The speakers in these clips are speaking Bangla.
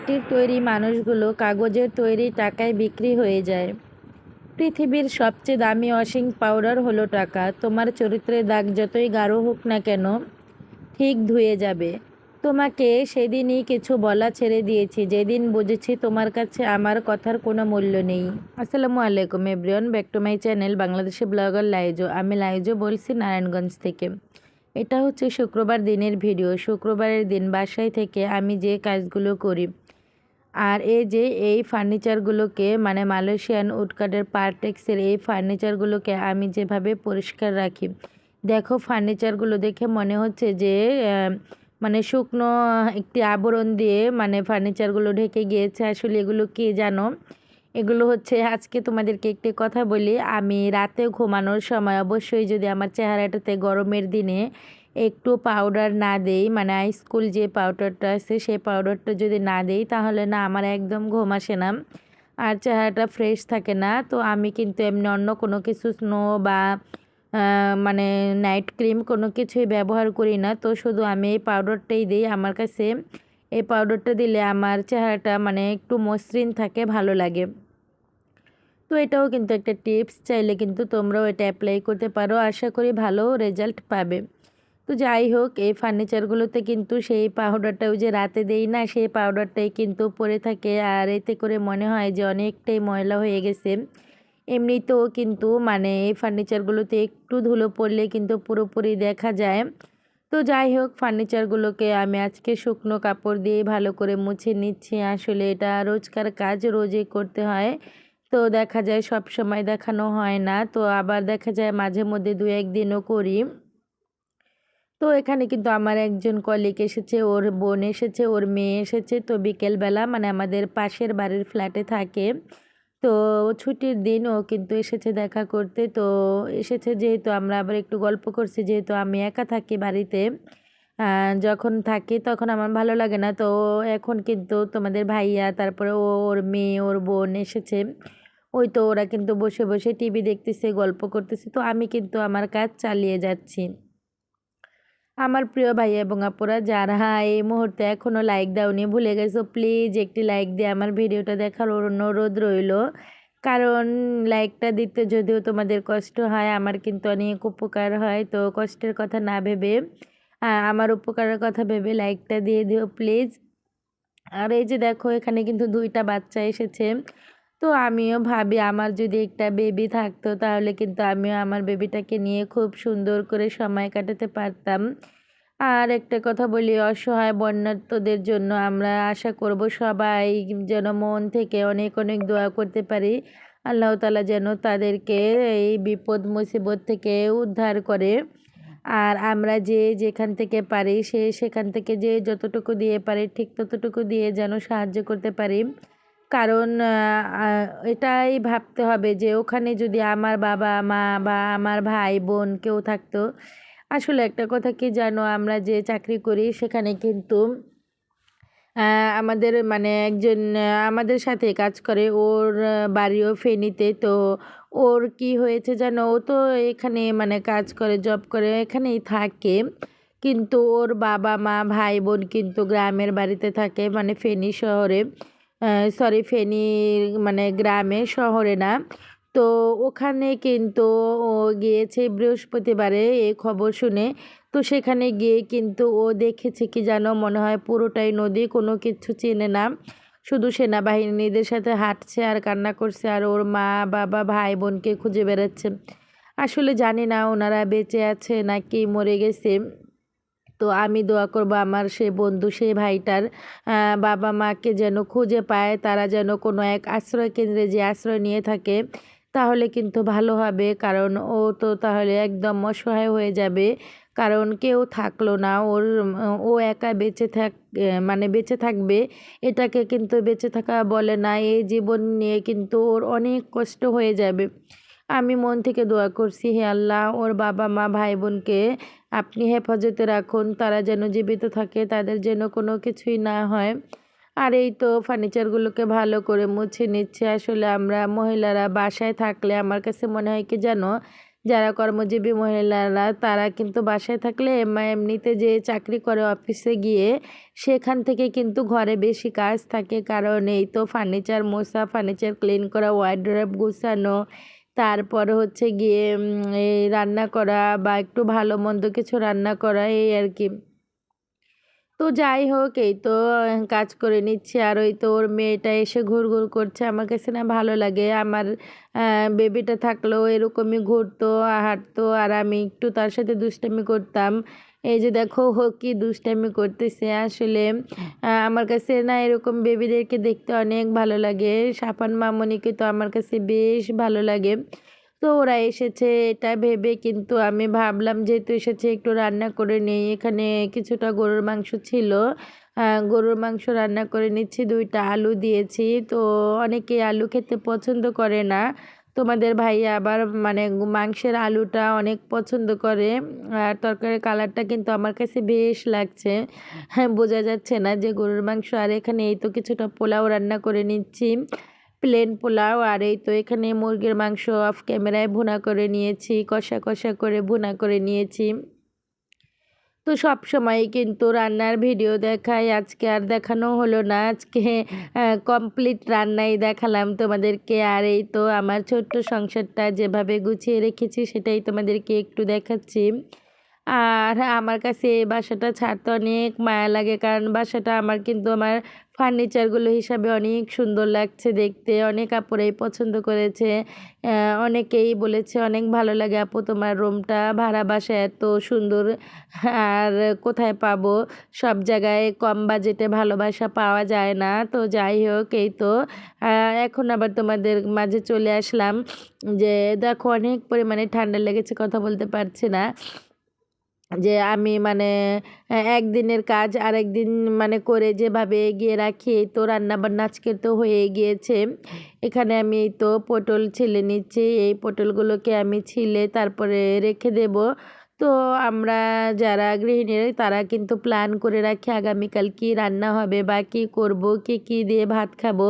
মাটির তৈরি মানুষগুলো কাগজের তৈরি টাকায় বিক্রি হয়ে যায়। পৃথিবীর সবচেয়ে দামি ওয়াশিং পাউডার হলো টাকা। তোমার চরিত্রের দাগ যতই গাঢ় হোক না কেন, ঠিক ধুয়ে যাবে। তোমাকে সেদিনই কিছু বলা ছেড়ে দিয়েছি। যেদিন বুঝেছি তোমার কাছে আমার কথার কোনো মূল্য নেই। আসসালামু আলাইকুম everyone back to my channel Bangladeshi blogger Laizo. আমি লাইজো বলছি নারায়ণগঞ্জ থেকে। এটা হচ্ছে শুক্রবার দিনের ভিডিও। শুক্রবারের দিন বাসায় থেকে আমি যে কাজগুলো করি আর এই যে এই ফার্নিচারগুলোকে মানে মালয়েশিয়ান উডকাটের পার্টেক্সের এই ফার্নিচারগুলোকে আমি যেভাবে পরিষ্কার রাখি। দেখো ফার্নিচারগুলো দেখে মনে হচ্ছে যে মানে শুকনো একটি আবরণ দিয়ে মানে ফার্নিচারগুলো ঢেকে গিয়েছে। আসলে এগুলো কি জানো? এগুলো হচ্ছে, আজকে তোমাদেরকে একটি কথা বলি। আমি রাতে ঘুমানোর সময় অবশ্যই যদি আমার চেহারাটাতে গরমের দিনে একটু পাউডার না দেই মানে আইসকুল যে পাউডারটা আছে সেই পাউডারটা যদি না দেই, তাহলে না আমার একদম ঘুম আসে না। আর চেহারাটা ফ্রেশ থাকে না, তো আমি কিন্তু এমনি অন্য কোনো কিছু স্নো বা মানে নাইট ক্রিম কোনো কিছুই ব্যবহার করি না। তো শুধু আমি এই পাউডারটাই দিই আমার কাছে। এই পাউডারটা দিলে আমার চেহারাটা মানে একটু মসৃণ থাকে, ভালো লাগে। তো এটাও কিন্তু একটা টিপস চাইলে কিন্তু তোমরাও এটা অ্যাপ্লাই করতে পারো। আশা করি ভালো রেজাল্ট পাবে। তো যাই হোক, এই ফার্নিচারগুলোতে কিন্তু সেই পাউডারটাও যে রাতে দেই না, সেই পাউডারটাই কিন্তু পরে থাকে। আর এতে করে মনে হয় যে অনেকটাই ময়লা হয়ে গেছে। এমনিতেও কিন্তু মানে এই ফার্নিচারগুলোতে একটু ধুলো পড়লে কিন্তু পুরোপুরি দেখা যায়। তো যাই হোক ফার্নিচারগুলোকে আমি আজকে শুকনো কাপড় দিয়ে ভালো করে মুছে নিচ্ছি। আসলে এটা রোজকার কাজ, রোজই করতে হয়। তো দেখা যায় সব সময় দেখানো হয় না। তো আবার দেখা যায় মাঝে মধ্যে দু একদিনও করি। তো এখানে কিন্তু আমার একজন কলিগ এসেছে, ওর বোন এসেছে, ওর মেয়ে এসেছে। তো বিকেলবেলা মানে আমাদের পাশের বাড়ির ফ্ল্যাটে থাকে। তো ছুটির দিন ও কিন্তু এসেছে দেখা করতে। তো এসেছে যেহেতু আমরা আবার একটু গল্প করছি, যেহেতু আমি একা থাকি বাড়িতে যখন থাকি তখন আমার ভালো লাগে না। তো এখন কিন্তু তোমাদের ভাইয়া, তারপরে ও, ওর মেয়ে, ওর বোন এসেছে। ওই তো ওরা কিন্তু বসে বসে টিভি দেখতেছে, গল্প করতেছে। তো আমি কিন্তু আমার কাজ চালিয়ে যাচ্ছি। আমার প্রিয় ভাই এবং আপুরা, যারা এই মুহূর্তে এখনও লাইক দাওনি, ভুলে গেছো প্লিজ একটি লাইক দিয়ে আমার ভিডিওটা দেখার অনুরোধ রইল। কারণ লাইকটা দিতে যদিও তোমাদের কষ্ট হয়, আমার কিন্তু অনেক উপকার হয়, তো কষ্টের কথা না ভেবে আমার উপকারের কথা ভেবে লাইকটা দিয়ে দিও প্লিজ আর এই যে দেখো, এখানে কিন্তু দুইটা বাচ্চা এসেছে। তো আমিও ভাবি আমার যদি একটা বেবি থাকতো তাহলে কিন্তু আমিও আমার বেবিটাকে নিয়ে খুব সুন্দর করে সময় কাটাতে পারতাম। আর একটা কথা বলি, অসহায় বন্যার্থদের জন্য আমরা আশা করব সবাই যেন মন থেকে অনেক অনেক দোয়া করতে পারি। আল্লাহ তালা যেন তাদেরকে এই বিপদ, মুসিবত থেকে উদ্ধার করে। আর আমরা যে যেখান থেকে পারি সে সেখান থেকে যে যতটুকু দিয়ে পারি ঠিক ততটুকু দিয়ে যেন সাহায্য করতে পারি। কারণ এটাই ভাবতে হবে যে ওখানে যদি আমার বাবা, মা বা আমার ভাই, বোন কেউ থাকতো, আসলে একটা কথা কি জানো? আমরা যে চাকরি করি সেখানে কিন্তু আমাদের মানে একজন আমাদের সাথে কাজ করে, ওর বাড়িও ফেনীতে, তো ওর কি হয়েছে জানো? ও তো এখানে মানে কাজ করে, জব করে, এখানেই থাকে। কিন্তু ওর বাবা, মা, ভাই, বোন কিন্তু গ্রামের বাড়িতে থাকে মানে ফেনী শহরে। সরি ফেনীর মানে গ্রামে, শহরে না। তো ওখানে কিন্তু ও গিয়েছে বৃহস্পতিবারে এই খবর শুনে। তো সেখানে গিয়ে কিন্তু ও দেখেছে কি যেন মনে হয় পুরোটাই নদী, কোনো কিছু চেনে না। শুধু সেনাবাহিনীদের সাথে হাঁটছে আর কান্না করছে আর ওর মা, বাবা, ভাই বোনকে খুঁজে বেড়াচ্ছে। আসলে জানি না ওনারা বেঁচে আছে নাকি মরে গেছে। তো আমি দোয়া করব আমার সে বন্ধু, সে ভাইটার বাবা মাকে যেন খুঁজে পায়, তারা যেন কোনো এক আশ্রয় কেন্দ্রে যে আশ্রয় নিয়ে থাকে, তাহলে কিন্তু ভালো হবে। কারণ ও তো তাহলে একদম অসহায় হয়ে যাবে। কারণ কেউ থাকল না, ওর, ও একা বেঁচে থাক মানে বেঁচে থাকবে, এটাকে কিন্তু বেঁচে থাকা বলে না। এই জীবন নিয়ে কিন্তু ওর অনেক কষ্ট হয়ে যাবে। আমি মন থেকে দোয়া করছি হে আল্লাহ, ওর বাবা মা ভাই বোনকে আপনি হেফাজতে রাখুন, তারা যেন জীবিত থাকে, তাদের যেন কোনো কিছুই না হয়। আর এই তো ফার্নিচারগুলোকে ভালো করে মুছে নিচ্ছে। আসলে আমরা মহিলারা বাসায় থাকলে আমার কাছে মনে হয় কি জানো, যারা কর্মজীবী মহিলারা, তারা কিন্তু বাসায় থাকলে এমনিতে যে চাকরি করে অফিসে গিয়ে, সেখান থেকে কিন্তু ঘরে বেশি কাজ থাকে। কারণ এই তো ফার্নিচার মোছা, ফার্নিচার ক্লিন করা ওয়ার্ড্রোব গুছানো তারপর হচ্ছে গিয়ে এই রান্না করা বা একটু ভালো মন্দ কিছু রান্না করা, এই আর কি। তো যাই হোক, এই তো কাজ করে নিচ্ছি। আর ওই তো ওর মেয়েটা এসে ঘুর ঘুর করছে। আমার কাছে না ভালো লাগে। আমার বেবিটা থাকলেও এরকমই ঘুরতো, হাঁটতো। আর আমি একটু তার সাথে দুষ্টামি করতাম। এই যে দেখো হো কি দুষ্টামি করতেছে। আসলে আমার কাছে না এরকম বেবিদেরকে দেখতে অনেক ভালো লাগে। সাফান মামনিকে তো আমার কাছে বেশ ভালো লাগে। তো ওরা এসেছে এটা ভেবে, কিন্তু আমি ভাবলাম যেহেতু এসেছে, একটু রান্না করে নিই। এখানে কিছুটা গরুর মাংস ছিল। গরুর মাংস রান্না করে নিচ্ছি, দুইটা আলু দিয়েছি। তো অনেকে আলু খেতে পছন্দ করে না। তোমাদের ভাইয়া আবার মানে মাংসের আলুটা অনেক পছন্দ করে, আর তরকারির কালারটা কিন্তু আমার কাছে বেশ লাগছে। হ্যাঁ বোঝা যাচ্ছে না যে গরুর মাংস, আর এখানে এই তো কিছুটা পোলাও রান্না করে নিচ্ছি। প্লেন পোলাও, আর এই তো এখানে মুরগির মাংস অফ ক্যামেরায় ভুনা করে নিয়েছি, কষা কষা করে ভুনা করে নিয়েছি। তো সব সময় কিন্তু রান্নার ভিডিও দেখাই। আজকে আর দেখানো হলো না। আজকে কমপ্লিট রান্নাই দেখালাম তোমাদেরকে। আর এই তো আমার ছোট্ট সংসারটা যেভাবে গুছিয়ে রেখেছি সেটাই তোমাদেরকে একটু দেখাচ্ছি। আর আমার কাছে এই বাসাটা ছাড়তে অনেক মায়া লাগে, কারণ বাসাটা আমার কিন্তু আমার ফার্নিচারগুলো হিসাবে অনেক সুন্দর লাগছে দেখতে, অনেক আপুরাই পছন্দ করেছে। অনেকেই বলেছে, অনেক ভালো লাগে আপু, তোমার রুমটা, ভাড়া বাসা এত সুন্দর, আর কোথায় পাবো? সব জায়গায় কম বাজেটে ভালোবাসা পাওয়া যায় না। তো যাই হোক, এই তো। এখন আবার তোমাদের মাঝে চলে আসলাম যে, দেখো, অনেক পরিমাণে ঠান্ডা লেগেছে, কথা বলতে পারছি না। যে আমি মানে একদিনের কাজ আরেক দিন মানে করে যেভাবে এগিয়ে রাখি, এই তো রান্নাবান্না আজকে তো হয়ে গিয়েছে। এখানে আমি এই তো পটল ছিলে নিচ্ছি, এই পটলগুলোকে আমি ছিলে তারপরে রেখে দেব। তো আমরা যারা গৃহিণীরা তারা কিন্তু প্ল্যান করে রাখি আগামীকাল কি রান্না হবে বা কী করব, কী কী দিয়ে ভাত খাব,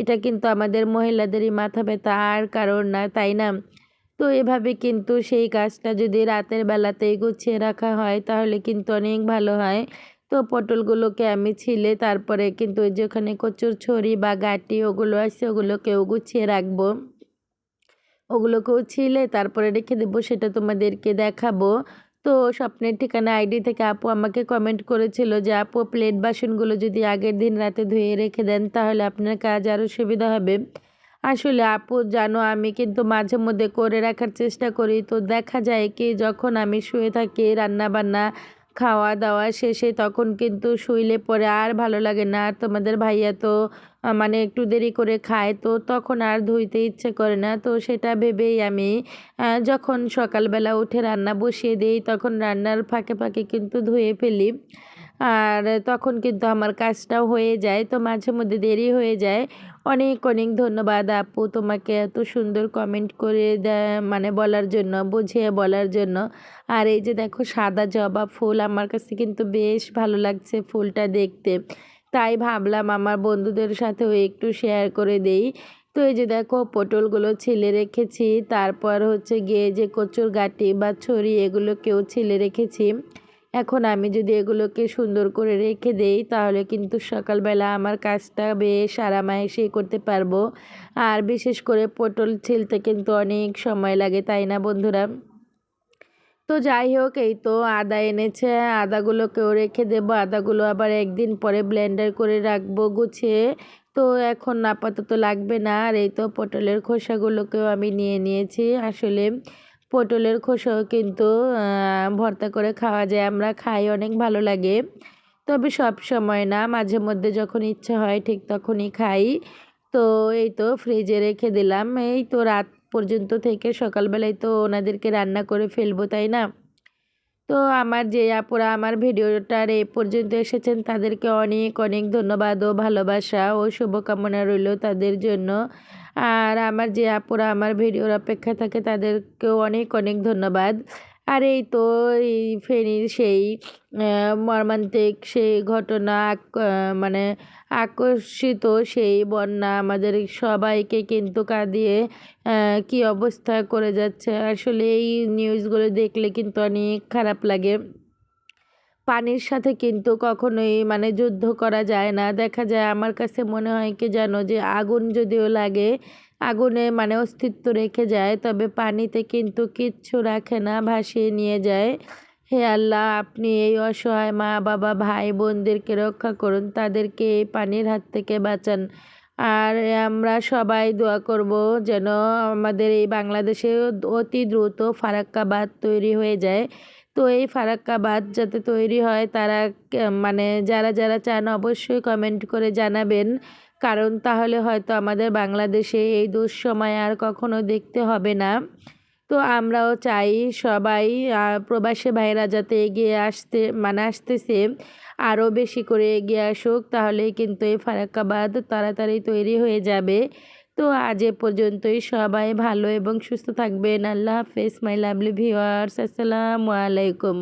এটা কিন্তু আমাদের মহিলাদেরই মাথা ব্যথা, আর কারণ না, তাই না? তো এভাবে কিন্তু সেই কাজটা যদি রাতের বেলাতেই গুছিয়ে রাখা হয়, তাহলে কিন্তু অনেক ভালো হয়। তো পটলগুলোকে আমি ছিলে, তারপরে কিন্তু ওই যে ওখানে কচুর ছড়ি বা গাটি ওগুলো আছে, ওগুলোকেও গুছিয়ে রাখব। ওগুলোকেও ছিলে, তারপরে রেখে দেবো, সেটা তোমাদেরকে দেখাবো। তো স্বপ্নের ঠিকানা আইডি থেকে আপু আমাকে কমেন্ট করেছিল যে, আপু প্লেট বাসনগুলো যদি আগের দিন রাতে ধুয়ে রেখে দেন, তাহলে আপনার কাজ আরও সুবিধা হবে। আসলে আপু, জানো, আমি কিন্তু মাঝে মধ্যে করে রাখার চেষ্টা করি। তো দেখা যায় কি, যখন আমি শুয়ে থাকি রান্না বান্না খাওয়া দাওয়া শেষে তখন কিন্তু শুইলে পরে আর ভালো লাগে না। আর তোমাদের ভাইয়া তো মানে একটু দেরি করে খায়, তো তখন আর ধুইতে ইচ্ছে করে না। তো সেটা ভেবেই আমি যখন সকালবেলা উঠে রান্না বসিয়ে দিই, তখন রান্নার ফাঁকে ফাঁকে কিন্তু ধুয়ে ফেলি। আর তখন কিন্তু আমার কাজটাও হয়ে যায়, তো মাঝে মধ্যে দেরি হয়ে যায়। অনেক অনেক ধন্যবাদ আপু তোমাকে এত সুন্দর কমেন্ট করে মানে বলার জন্য, বুঝিয়ে বলার জন্য। আর এই যে দেখো সাদা জবা ফুল, আমার কাছে কিন্তু বেশ ভালো লাগছে ফুলটা দেখতে। তাই ভাবলাম আমার বন্ধুদের সাথেও একটু শেয়ার করে দেই। তো এই যে দেখো পটলগুলো ছিলে রেখেছি, তারপর হচ্ছে গিয়ে যে কচুর গাটি বা ছড়ি এগুলোকেও ছিলে রেখেছি। এখন আমি যদি এগুলোকে সুন্দর করে রেখে দেই, তাহলে কিন্তু সকালবেলা আমার কাজটা বেশ আরামায়েসে করতে পারব। আর বিশেষ করে পটল ছিলতে কিন্তু অনেক সময় লাগে, তাই না বন্ধুরা? তো যাই হোক, এই তো আদা এনেছে, আদাগুলোকেও রেখে দেবো। আদাগুলো আবার একদিন পরে ব্লেন্ডার করে রাখব গুছিয়ে। তো এখন আপাতত লাগবে না, আর এই তো পটলের খোসাগুলোকেও আমি নিয়ে নিয়েছি আসলে। পটলের খোসাও কিন্তু ভর্তা করে খাওয়া যায়। আমরা খাই, অনেক ভালো লাগে। তবে সব সময় না, মাঝে মধ্যে যখন ইচ্ছা হয় ঠিক তখনই খাই। তো এই তো ফ্রিজে রেখে দিলাম। এই তো রাত পর্যন্ত থেকে সকালবেলায় তো ওনাদেরকে রান্না করে ফেলব, তাই না? তো আমার যে আপুরা আমার ভিডিওটার এ পর্যন্ত এসেছেন, তাদেরকে অনেক অনেক ধন্যবাদ ও ভালোবাসা ও শুভকামনা রইল তাদের জন্য। আর আমার যে আপুরা আমার ভিডিওর অপেক্ষা থাকে, তাদেরকেও অনেক অনেক ধন্যবাদ। আর এই তো এই ফেনীর সেই মর্মান্তিক সেই ঘটনা মানে আকর্ষিত সেই বন্যা। আমাদের সবাইকে কিন্তু কাঁদিয়ে কি অবস্থা করে যাচ্ছে। আসলে এই নিউজগুলো দেখলে কিন্তু অনেক খারাপ লাগে। পানির সাথে কিন্তু কখনোই মানে যুদ্ধ করা যায় না। দেখা যায় আমার কাছে মনে হয় কি জানো যে আগুন যদিও লাগে, আগুনে মানে অস্তিত্ব রেখে যায়, তবে পানিতে কিন্তু কিচ্ছু রাখে না, ভাসিয়ে নিয়ে যায়। হে আল্লাহ, আপনি এই অসহায় মা, বাবা, ভাই, বোনদেরকে রক্ষা করুন, তাদেরকে এই পানির হাত থেকে বাঁচান। আর আমরা সবাই দোয়া করব যেন আমাদের এই বাংলাদেশে অতি দ্রুত ফারাক্কা বাঁধ তৈরি হয়ে যায়। তো এই ফারাক্কা বাঁধ যাতে তৈরি হয়, তারা মানে যারা যারা চান অবশ্যই কমেন্ট করে জানাবেন। কারণ তাহলে হয়তো আমাদের বাংলাদেশে এই দুঃসময় আর কখনো দেখতে হবে না। তো আমরাও চাই সবাই প্রবাসী ভাইরা যাতে এগিয়ে আসতে মানে আসতেছে, আরও বেশি করে এগিয়ে আসুক তাহলে কিন্তু এই ফারাক্কাবাদ তাড়াতাড়ি তৈরি হয়ে যাবে। তো আজ এ পর্যন্তই, সবাই ভালো এবং সুস্থ থাকবেন। আল্লাহ হাফেজ, মাই লাভলি ভিওয়ার্স আসসালামু আলাইকুম।